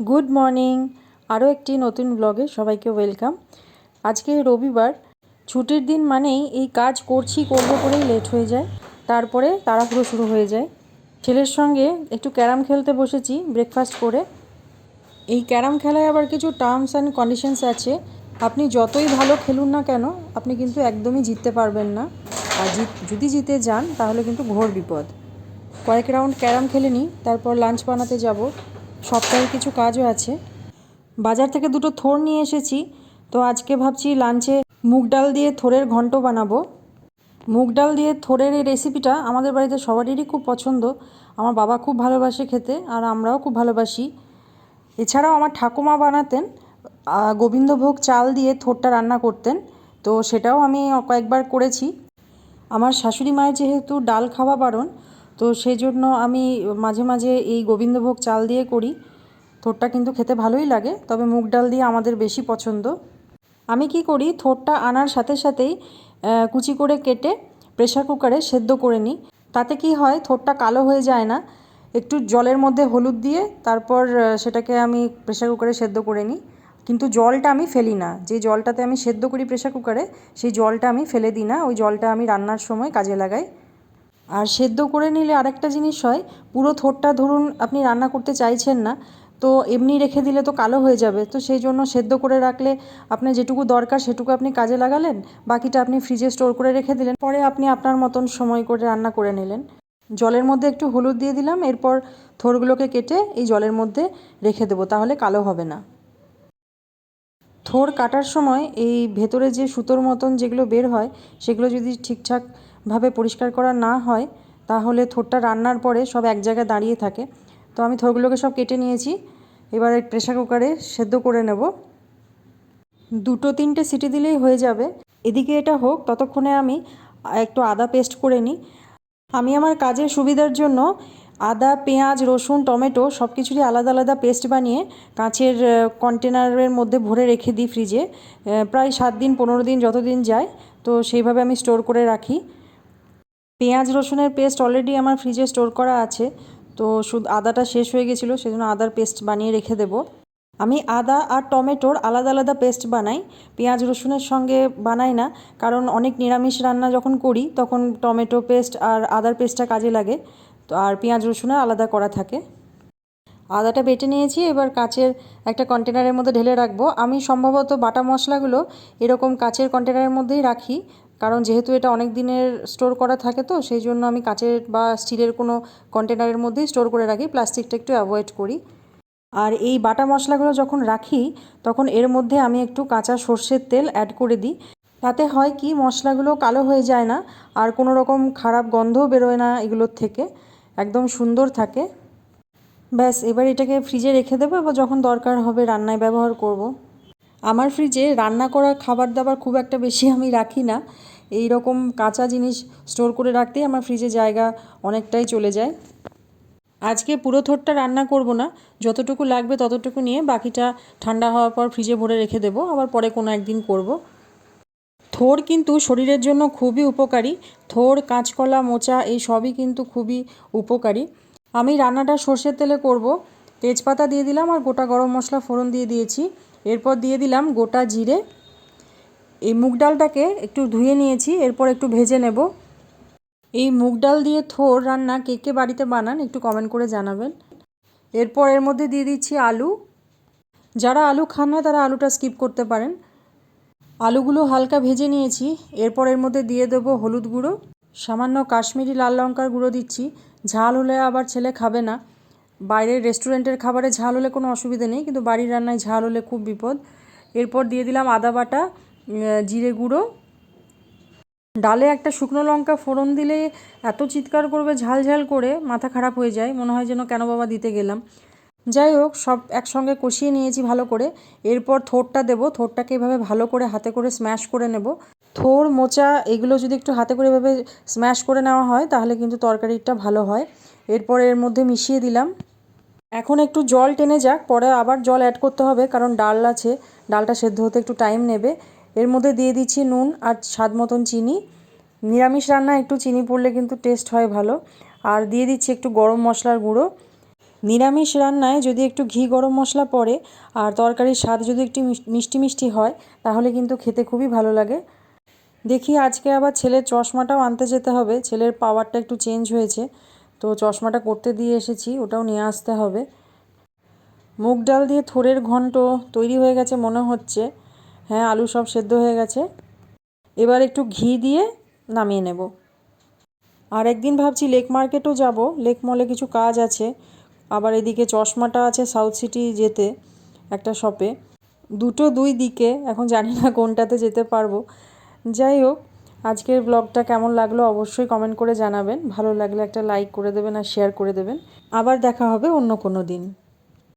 Good morning. আরও একটি নতুন ব্লগে সবাইকে ওয়েলকাম। আজকে রবিবার, ছুটির দিন মানেই এই কাজ করছি, করব করেই লেট হয়ে যায়। তারপরে তাড়াহুড়ো শুরু হয়ে যায়। ছেলের সঙ্গে একটু ক্যারাম খেলতে বসেছি ব্রেকফাস্ট করে। এই ক্যারাম খেলায় আবার কিছু টার্মস অ্যান্ড কন্ডিশনস আছে। আপনি যতই ভালো খেলুন না কেন, আপনি কিন্তু একদমই জিততে পারবেন না। আর যদি জিতে যান, তাহলে কিন্তু ঘোর বিপদ। কয়েক রাউন্ড ক্যারাম খেলে নিই, তারপর লাঞ্চ বানাতে যাব। সপ্তাহের কিছু কাজও আছে। বাজার থেকে দুটো থোর নিয়ে এসেছি। তো আজকে ভাবছি লাঞ্চে মুগ ডাল দিয়ে থোরের ঘন্ট বানাবো। মুগ ডাল দিয়ে থোরের এই রেসিপিটা আমাদের বাড়িতে সবারই খুব পছন্দ। আমার বাবা খুব ভালোবাসে খেতে আর আমরাও খুব ভালোবাসি। এছাড়াও আমার ঠাকুমা বানাতেন গোবিন্দভোগ চাল দিয়ে থোরটা রান্না করতেন। তো সেটাও আমি কয়েকবার করেছি। আমার শাশুড়ি মায়ের যেহেতু ডাল খাওয়া বারণ তো সেই জন্য আমি মাঝে মাঝে এই গোবিন্দভোগ চাল দিয়ে করি। থোরটা কিন্তু খেতে ভালোই লাগে, তবে মুগ ডাল দিয়ে আমাদের বেশি পছন্দ। আমি কি করি, থোরটা আনার সাথে সাথেই কুচি করে কেটে প্রেশার কুকারে সেদ্ধ করে নিই। তাতে কি হয়, থোরটা কালো হয়ে যায় না, একটু জলের মধ্যে হলুদ দিয়ে তারপর সেটাকে আমি প্রেশার কুকারে সেদ্ধ করে নিই। কিন্তু জলটা আমি ফেলি না, যে জলটাতে আমি সেদ্ধ করি প্রেশার কুকারে, সেই জলটা আমি ফেলে দিই না, ওই জলটা আমি রান্নার সময় কাজে লাগাই। আর সেদ্ধ করে নিলে আরেকটা জিনিস হয়, পুরো থোরটা ধরুন আপনি রান্না করতে চাইছেন না, তো এমনি রেখে দিলে তো কালো হয়ে যাবে, তো সেই জন্য সেদ্ধ করে রাখলে আপনার যেটুকু দরকার সেটুকু আপনি কাজে লাগালেন, বাকিটা আপনি ফ্রিজে স্টোর করে রেখে দিলেন, পরে আপনি আপনার মতন সময় করে রান্না করে নিলেন। জলের মধ্যে একটু হলুদ দিয়ে দিলাম, এরপর থোরগুলোকে কেটে এই জলের মধ্যে রেখে দেবো, তাহলে কালো হবে না। থোর কাটার সময় এই ভেতরে যে সুতোর মতন যেগুলো বের হয়, সেগুলো যদি ঠিকঠাকভাবে পরিষ্কার করা না হয়, তাহলে থোরটা রান্নার পরে সব এক জায়গায় দাঁড়িয়ে থাকে। তো আমি থোরগুলোকে সব কেটে নিয়েছি, এবারে প্রেশার কুকারে সেদ্ধ করে নেব। দুটো তিনটে সিটি দিলেই হয়ে যাবে। এদিকে এটা হোক, ততক্ষণে আমি একটু আদা পেস্ট করে নিই। আমি আমার কাজের সুবিধার জন্য আদা, পেঁয়াজ, রসুন, টমেটো সব কিছুরই আলাদা আলাদা পেস্ট বানিয়ে কাঁচের কন্টেনারের মধ্যে ভরে রেখে দিই ফ্রিজে প্রায় সাত দিন, পনেরো দিন যতদিন যায়, তো সেইভাবে আমি স্টোর করে রাখি। পেঁয়াজ রসুনের পেস্ট অলরেডি আমার ফ্রিজে স্টোর করা আছে, তো শুধু, আদাটা শেষ হয়ে গেছিল, সেজন্য আদার পেস্ট বানিয়ে রেখে দেবো। আমি আদা আর টমেটোর আলাদা আলাদা পেস্ট বানাই, পেঁয়াজ রসুনের সঙ্গে বানাই না, কারণ অনেক নিরামিষ রান্না যখন করি, তখন টমেটো পেস্ট আর আদার পেস্টটা কাজে লাগে, তো আর পেঁয়াজ রসুনের আলাদা করা থাকে। আদাটা বেটে নিয়েছি, এবার কাচের একটা কন্টেনারের মধ্যে ঢেলে রাখব। আমি সম্ভবত বাটা মশলাগুলো এরকম কাচের কন্টেনারের মধ্যেই রাখি কারণ যেহেতু এটা অনেক দিনের স্টোর করা থাকে তো, সেই জন্য আমি কাচের বা স্টিলের কোনো কন্টেনারের মধ্যেই স্টোর করে রাখি প্লাস্টিকটা একটু অ্যাভয়েড করি। আর এই বাটা মশলাগুলো যখন রাখি, তখন এর মধ্যে আমি একটু কাঁচা সর্ষের তেল অ্যাড করে দিই। তাতে হয় কি, মশলাগুলো কালো হয়ে যায় না, আর কোনো রকম খারাপ গন্ধও বেরোয় না এগুলোর থেকে, একদম সুন্দর থাকে। ব্যাস, এবার এটাকে ফ্রিজে রেখে দেবো এবার যখন দরকার হবে রান্নায় ব্যবহার করব। আমার ফ্রিজে রান্না করা খাবার দাবার খুব একটা বেশি আমি রাখি না। এই রকম কাঁচা জিনিস স্টোর করে রাখতেই আমার ফ্রিজে জায়গা অনেকটাই চলে যায়। আজকে পুরো থোরটা রান্না করব না, যতটুকু লাগবে ততটুকু নিয়ে বাকিটা ঠান্ডা হওয়ার পর ফ্রিজে ভরে রেখে দেবো, আবার পরে কোনো একদিন করব। থোর কিন্তু শরীরের জন্য খুবই উপকারী, থোর, কাঁচকলা, মোচা, এই সবই কিন্তু খুবই উপকারী। আমি রান্নাটা সর্ষের তেলে করব, তেজপাতা দিয়ে দিলাম আর গোটা গরম মশলা ফোড়ন দিয়ে দিয়েছি। এরপর দিয়ে দিলাম গোটা জিরে এই মুগ ডালটাকে একটু ধুয়ে নিয়েছি, এরপর একটু ভেজে নেব। এই মুগ ডাল দিয়ে থোর রান্না কে কে বাড়িতে বানান একটু কমেন্ট করে জানাবেন। এরপর এর মধ্যে দিয়ে দিচ্ছি আলু। যারা আলু খান না, তারা আলুটা স্কিপ করতে পারেন। আলুগুলো হালকা ভেজে নিয়েছি, এরপর এর মধ্যে দিয়ে দেবো হলুদ গুঁড়ো। সামান্য কাশ্মীরি লাল লঙ্কার গুঁড়ো দিচ্ছি। ঝাল হলে আবার ছেলে খাবে না। বাইরের রেস্টুরেন্টের খাবারে ঝাল হলে কোনো অসুবিধে নেই, কিন্তু বাড়ির রান্নায় ঝাল হলে খুব বিপদ। এরপর দিয়ে দিলাম আদা বাটা। জিরে গুঁড়ো। ডালে একটা শুকনো লঙ্কা ফোড়ন দিলে এত চিৎকার করবে, ঝাল ঝাল করে, মাথা খারাপ হয়ে যায়। মনে হয় যেন কেন বাবা দিতে গেলাম। যাই হোক, সব একসঙ্গে কষিয়ে নিয়েছি ভালো করে। এরপর থোরটা দেবো। থোরটাকে এভাবে ভালো করে হাতে করে স্ম্যাশ করে নেব। থোর, মোচা এগুলো যদি একটু হাতে করে এভাবে স্ম্যাশ করে নেওয়া হয়, তাহলে কিন্তু তরকারিটা ভালো হয়। এরপর এর মধ্যে মিশিয়ে দিলাম। এখন একটু জল টেনে যাক, পরে আবার জল অ্যাড করতে হবে, কারণ ডাল আছে। ডালটা সেদ্ধ হতে একটু টাইম নেবে। এর মধ্যে দিয়ে দিচ্ছি নুন আর স্বাদ মতন চিনি। নিরামিষ রান্না, একটু চিনি পড়লে কিন্তু টেস্ট হয় ভালো। আর দিয়ে দিচ্ছি একটু গরম মশলার গুঁড়ো। নিরামিষ রান্নায় যদি একটু ঘি গরম মশলা পড়ে আর তরকারির স্বাদ যদি একটু মিষ্টি মিষ্টি হয়, তাহলে কিন্তু খেতে খুবই ভালো লাগে। দেখি আজকে আবার ছেলের চশমাটাও আনতে যেতে হবে। ছেলের পাওয়ারটা একটু চেঞ্জ হয়েছে। তো চশমাটা করতে দিয়ে এসেছি, ওটাও নিয়ে আসতে হবে। মুগ ডাল দিয়ে থোরের ঘন্ট তৈরি হয়ে গেছে মনে হচ্ছে। হ্যাঁ আলু সব সেদ্ধ হয়ে গেছে। এবার একটু ঘি দিয়ে নামিয়ে নেব। আর একদিন ভাবছি লেক মার্কেটও যাব। লেক মলে কিছু কাজ আছে। আবার এদিকে চশমাটা আছে সাউথ সিটি যেতে, একটা শপে। দুটো দুই দিকে, এখন জানি না কোনটাতে যেতে পারব। যাই হোক, আজকের ব্লগটা কেমন লাগল অবশ্যই কমেন্ট করে জানাবেন। ভালো লাগলে একটা লাইক করে দেবেন আর শেয়ার করে দেবেন। আবার দেখা হবে অন্য কোনো দিন।